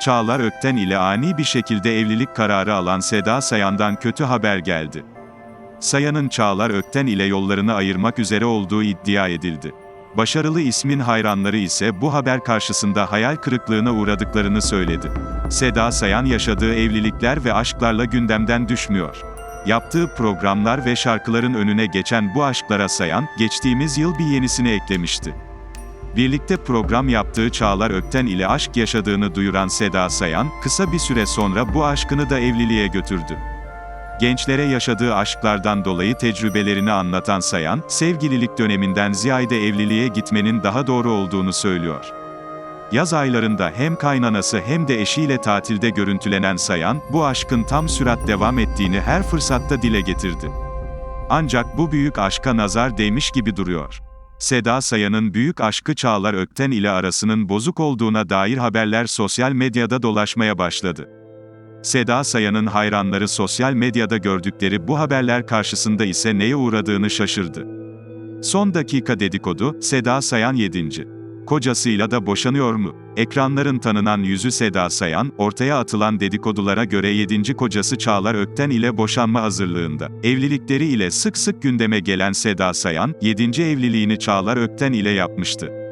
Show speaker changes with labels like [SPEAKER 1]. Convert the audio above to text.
[SPEAKER 1] Çağlar Ökten ile ani bir şekilde evlilik kararı alan Seda Sayan'dan kötü haber geldi. Sayan'ın Çağlar Ökten ile yollarını ayırmak üzere olduğu iddia edildi. Başarılı ismin hayranları ise bu haber karşısında hayal kırıklığına uğradıklarını söyledi. Seda Sayan yaşadığı evlilikler ve aşklarla gündemden düşmüyor. Yaptığı programlar ve şarkıların önüne geçen bu aşklara Sayan, geçtiğimiz yıl bir yenisini eklemişti. Birlikte program yaptığı Çağlar Ökten ile aşk yaşadığını duyuran Seda Sayan, kısa bir süre sonra bu aşkını da evliliğe götürdü. Gençlere yaşadığı aşklardan dolayı tecrübelerini anlatan Sayan, sevgililik döneminden ziyade evliliğe gitmenin daha doğru olduğunu söylüyor. Yaz aylarında hem kaynanası hem de eşiyle tatilde görüntülenen Sayan, bu aşkın tam sürat devam ettiğini her fırsatta dile getirdi. Ancak bu büyük aşka nazar değmiş gibi duruyor. Seda Sayan'ın büyük aşkı Çağlar Ökten ile arasının bozuk olduğuna dair haberler sosyal medyada dolaşmaya başladı. Seda Sayan'ın hayranları sosyal medyada gördükleri bu haberler karşısında ise neye uğradığını şaşırdı. Son dakika dedikodu, Seda Sayan 7. Kocasıyla da boşanıyor mu? Ekranların tanınan yüzü Seda Sayan, ortaya atılan dedikodulara göre 7. kocası Çağlar Ökten ile boşanma hazırlığında. Evlilikleri ile sık sık gündeme gelen Seda Sayan, 7. evliliğini Çağlar Ökten ile yapmıştı.